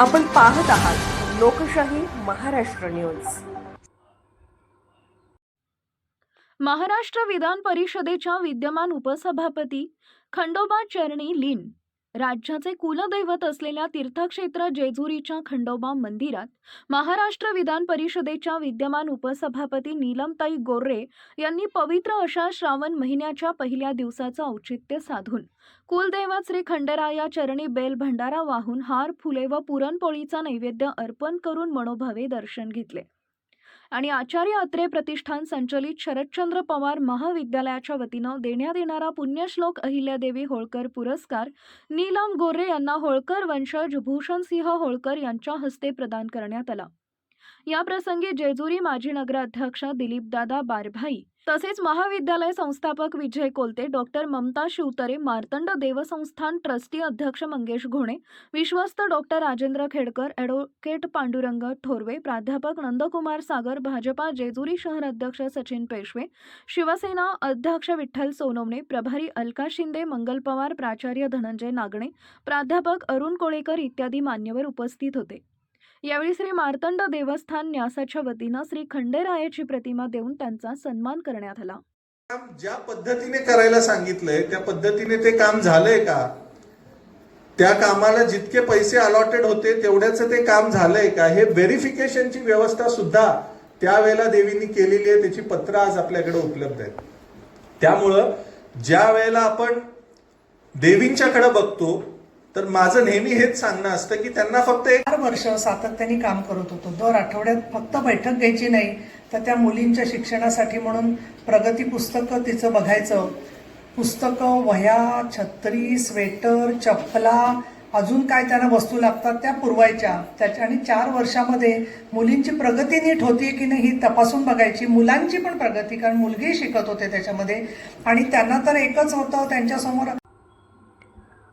आपण पाहत आहात लोकशाही महाराष्ट्र न्यूज. महाराष्ट्र विधान परिषदेच्या विद्यमान उपसभापती खंडोबा चरणी लीन. राज्याचे कुलदैवत असलेल्या तीर्थक्षेत्र जेजुरीच्या खंडोबा मंदिरात महाराष्ट्र विधान परिषदेच्या विद्यमान उपसभापती नीलमताई गोर्रे यांनी पवित्र अशा श्रावण महिन्याच्या पहिल्या दिवसाचं औचित्य साधून कुलदैवत श्री खंडराया चरणी बेल भंडारा वाहून हार फुले व पुरणपोळीचा नैवेद्य अर्पण करून मनोभावे दर्शन घेतले. आणि आचार्य अत्रे प्रतिष्ठान संचलित शरदचंद्र पवार महाविद्यालयाच्या वतीनं देण्यात येणारा पुण्यश्लोक अहिल्यादेवी होळकर पुरस्कार नीलम गोरे यांना होळकर वंशज भूषणसिंह होळकर यांच्या हस्ते प्रदान करण्यात आला. या प्रसंगी जेजुरी माजी नगराध्यक्ष दिलीपदादा बारभाई तसेच महाविद्यालय संस्थापक विजय कोलते डॉक्टर ममता शिवतरे मार्तंड देवसंस्थान ट्रस्टी अध्यक्ष मंगेश घोणे विश्वस्त डॉक्टर राजेंद्र खेडकर ॲडव्होकेट पांडुरंग थोरवे प्राध्यापक नंदकुमार सागर भाजपा जेजुरी शहर अध्यक्ष सचिन पेशवे शिवसेना अध्यक्ष विठ्ठल सोनवणे प्रभारी अलका शिंदे मंगल पवार प्राचार्य धनंजय नागणे प्राध्यापक अरुण कोळेकर इत्यादी मान्यवर उपस्थित होते. यावेळी श्री मार्तंड देवस्थान न्यासाच्या वतीनं श्री खंडेरायाची प्रतिमा देऊन त्यांचा सन्मान करण्यात आला. काम ज्या पद्धतीने करायला सांगितलंय त्या पद्धतीने ते काम झालंय का? त्या कामाला जितके पैसे अलॉटेड होते तेवढ्याच ते काम झालंय का? हे व्हेरिफिकेशनची व्यवस्था सुद्धा त्यावेळेला देवींनी केलेली आहे त्याची पत्र आज आपल्याकडे उपलब्ध आहेत. त्यामुळं ज्या वेळेला आपण देवींच्याकडे बघतो तर माझं नेहमी हेच सांगणं असतं की त्यांना फक्त एक चार वर्ष सातत्याने काम करत होतो. दर आठवड्यात फक्त बैठक घ्यायची नाही. तर त्या मुलींच्या शिक्षणासाठी म्हणून प्रगती पुस्तकं तिचं बघायचं. पुस्तकं वह्या छत्री स्वेटर चपला अजून काय त्यांना वस्तू लागतात त्या पुरवायच्या. त्याच्या आणि चार वर्षामध्ये मुलींची प्रगती नीट होती की नाही ही तपासून बघायची. मुलांची पण प्रगती कारण मुलगी शिकत होते त्याच्यामध्ये. आणि त्यांना तर एकच होतं त्यांच्यासमोर